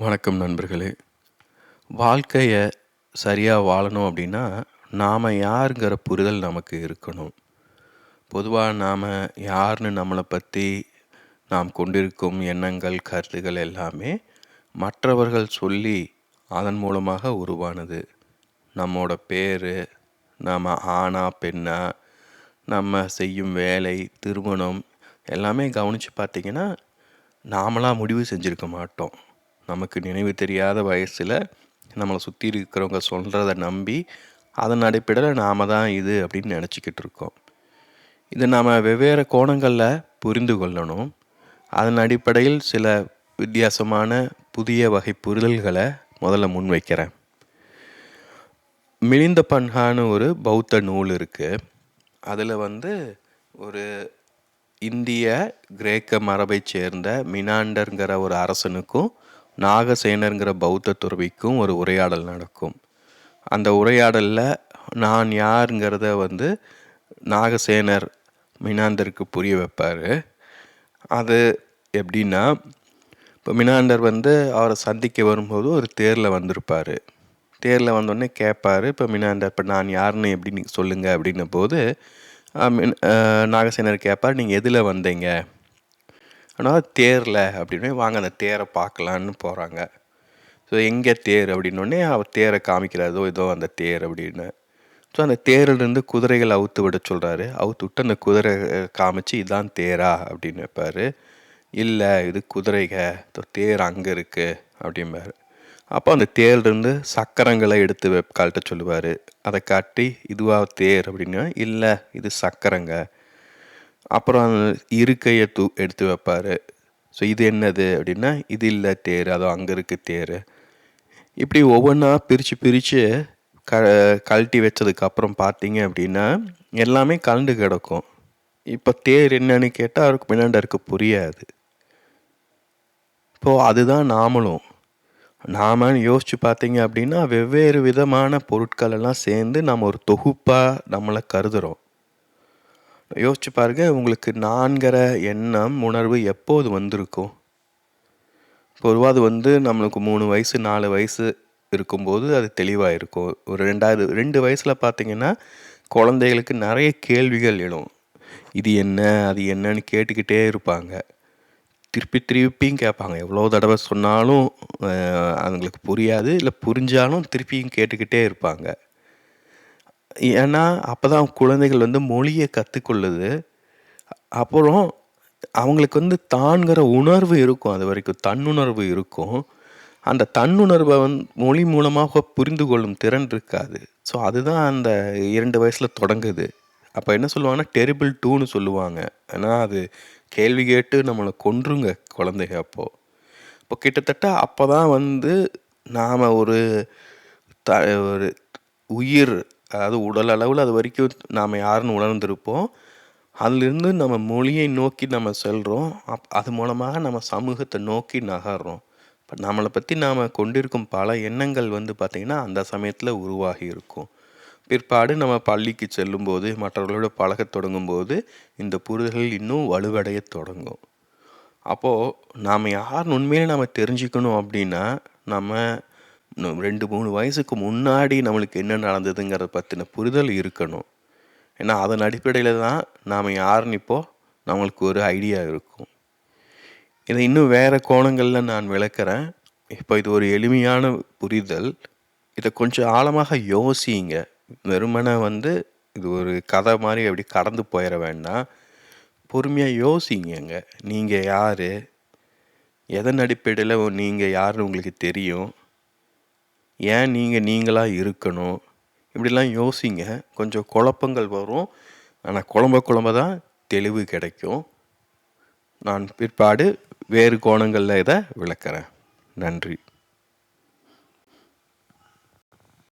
வணக்கம் நண்பர்களே. வாழ்க்கையை சரியாக வாழணும் அப்படின்னா நாம் யாருங்கிற புரிதல் நமக்கு இருக்கணும். பொதுவாக நாம் யாருன்னு நம்மளை பற்றி நாம் கொண்டிருக்கும் எண்ணங்கள் கருத்துகள் எல்லாமே மற்றவர்கள் சொல்லி அதன் மூலமாக உருவானது. நம்மோட பேர் நாம் ஆணா பெண்ணா நம்ம செய்யும் வேலை திருமணம் எல்லாமே கவனித்து பார்த்திங்கன்னா நாமளாக முடிவு செஞ்சுருக்க மாட்டோம். நமக்கு நினைவு தெரியாத வயசில் நம்மளை சுற்றி இருக்கிறவங்க சொல்கிறத நம்பி அதன் அடிப்படையில் நாம் தான் இது அப்படின்னு நினச்சிக்கிட்டு இருக்கோம். இதை நாம் வெவ்வேறு கோணங்களில் புரிந்து கொள்ளணும். அதன் அடிப்படையில் சில வித்தியாசமான புதிய வகை புரிதல்களை முதல்ல முன்வைக்கிறேன் மிளிந்த பன்ஹான்னு ஒரு பௌத்த நூல் இருக்குது அதில் வந்து ஒரு இந்திய கிரேக்க மரபை சேர்ந்த மினாண்டருங்கிற ஒரு அரசனுக்கும் நாகசேனருங்கிற பௌத்த துறவிக்கும் ஒரு உரையாடல் நடக்கும். அந்த உரையாடலில் நான் யாருங்கிறத வந்து நாகசேனர் மினாந்தருக்கு புரிய வைப்பார். அது எப்படின்னா இப்போ மினாண்டர் வந்து அவரை சந்திக்க வரும்போது ஒரு தேரில் வந்திருப்பார். தேரில் வந்தோடனே கேட்பார் இப்போ மினாண்டர் இப்போ நான் யாருன்னு எப்படி நீங்கள் சொல்லுங்கள் அப்படின்ன போது நாகசேனர் கேட்பார் நீங்கள் எதில் வந்தீங்க? ஆனால் தேரில் அப்படின்னு வாங்க அந்த தேரை பார்க்கலான்னு போகிறாங்க ஸோ எங்கே தேர் அப்படின்னோடனே அவர் தேரை காமிக்கிறாரோ ஏதோ அந்த தேர் அப்படின்னு. ஸோ அந்த தேரிலிருந்து குதிரைகள் அவுத்து விட சொல்கிறாரு அவுத்து விட்டு அந்த குதிரை காமிச்சு இதான் தேரா? அப்படின்னு வைப்பார் இல்லை இது குதிரைக. தேர் அங்கே இருக்குது அப்படிம்பார். அப்போ அந்த தேர்லேருந்து சக்கரங்களை எடுத்து வெப்கால்கிட்ட சொல்லுவார். அதை காட்டி இதுவாக தேர்? அப்படின்னா இல்லை இது சக்கரங்க. அப்புறம் இருக்கையை தூ எடுத்து வைப்பார். ஸோ இது என்னது அப்படின்னா இது இல்லை தேர் அதோ அங்கே இருக்குது தேர். இப்படி ஒவ்வொன்றா பிரித்து பிரித்து க கழட்டி வச்சதுக்கப்புறம் பார்த்தீங்க அப்படின்னா எல்லாமே கலந்து கிடக்கும். இப்போ தேர் என்னன்னு கேட்டால் அவருக்கு பின்னாண்டருக்கு புரியாது. இப்போது அதுதான் நாமளும். நாமன்னு யோசித்து பார்த்தீங்க அப்படின்னா வெவ்வேறு விதமான பொருட்கள் எல்லாம் சேர்ந்து நம்ம ஒரு தொகுப்பாக நம்மளை கருதுகிறோம் யோசிச்சு பாருங்க உங்களுக்கு நான்கிற எண்ணம் உணர்வு எப்போது வந்திருக்கும்? பொதுவாக அது வந்து நம்மளுக்கு மூணு வயசு நாலு வயசு இருக்கும்போது அது தெளிவாக இருக்கும் ஒரு ரெண்டாவது ரெண்டு வயசில் பார்த்தீங்கன்னா குழந்தைகளுக்கு நிறைய கேள்விகள் எழும். இது என்ன அது என்னன்னு கேட்டுக்கிட்டே இருப்பாங்க. திருப்பி திருப்பியும் கேட்பாங்க. எவ்வளோ தடவை சொன்னாலும் அவங்களுக்கு புரியாது. இல்லை புரிஞ்சாலும் திருப்பியும் கேட்டுக்கிட்டே இருப்பாங்க. ஏன்னா அப்போ தான் குழந்தைகள் வந்து மொழியை கற்றுக்கொள்ளுது அப்புறம் அவங்களுக்கு வந்து தான்கிற உணர்வு இருக்கும். அது வரைக்கும் தன்னுணர்வு இருக்கும். அந்த தன்னுணர்வை வந்து மொழி மூலமாக புரிந்து கொள்ளும் திறன் இருக்காது. ஸோ அதுதான் அந்த இரண்டு வயசில் தொடங்குது. அப்போ என்ன சொல்லுவாங்கன்னா டெரிபிள் டூன்னு சொல்லுவாங்க. ஏன்னா அது கேள்வி கேட்டு நம்மளை கொன்றுங்க குழந்தைங்க அப்போது இப்போ கிட்டத்தட்ட அப்போ தான் வந்து நாம் ஒரு த ஒரு உயிர் அதாவது உடல் அளவில் அது வரைக்கும் நாம் யாருன்னு உணர்ந்திருப்போம். அதிலிருந்து நம்ம மொழியை நோக்கி நம்ம செல்கிறோம் அப் அது மூலமாக நம்ம சமூகத்தை நோக்கி நகர்றோம். இப்போ நம்மளை பற்றி நாம் கொண்டிருக்கும் பல எண்ணங்கள் வந்து பார்த்திங்கன்னா அந்த சமயத்தில் உருவாகி இருக்கும். பிற்பாடு நம்ம பள்ளிக்கு செல்லும்போது மற்றவர்களோட பழக தொடங்கும்போது இந்த புரிதல்கள் இன்னும் வலுவடைய தொடங்கும். அப்போது நாம் யார் உண்மையிலே நம்ம தெரிஞ்சுக்கணும் அப்படின்னா நம்ம ரெண்டு மூணு வயசுக்கு முன்னாடி நம்மளுக்கு என்ன நடந்ததுங்கிறத பற்றின புரிதல் இருக்கணும். ஏன்னா அதன் அடிப்படையில் தான் நாம் யாருன்னு இப்போது நம்மளுக்கு ஒரு ஐடியா இருக்கும். இதை இன்னும் வேறு கோணங்களில் நான் விளக்குறேன். இப்போ இது ஒரு எளிமையான புரிதல். இதை கொஞ்சம் ஆழமாக யோசிங்க. வெறுமனை வந்து இது ஒரு கதை மாதிரி அப்படி கடந்து போயிட வேண்டாம். பொறுமையாக யோசிங்கங்க. நீங்கள் யார்? எதன் அடிப்படையில் நீங்கள் யாருன்னு உங்களுக்கு தெரியும்? ஏன் நீங்கள் நீங்களாக இருக்கணும்? இப்படிலாம் யோசிங்க. கொஞ்சம் குழப்பங்கள் வரும். ஆனால் குழம்ப குழம்ப தான் தெளிவு கிடைக்கும். நான் பிற்பாடு வேறு கோணங்களில் இதை விளக்கிறேன். நன்றி.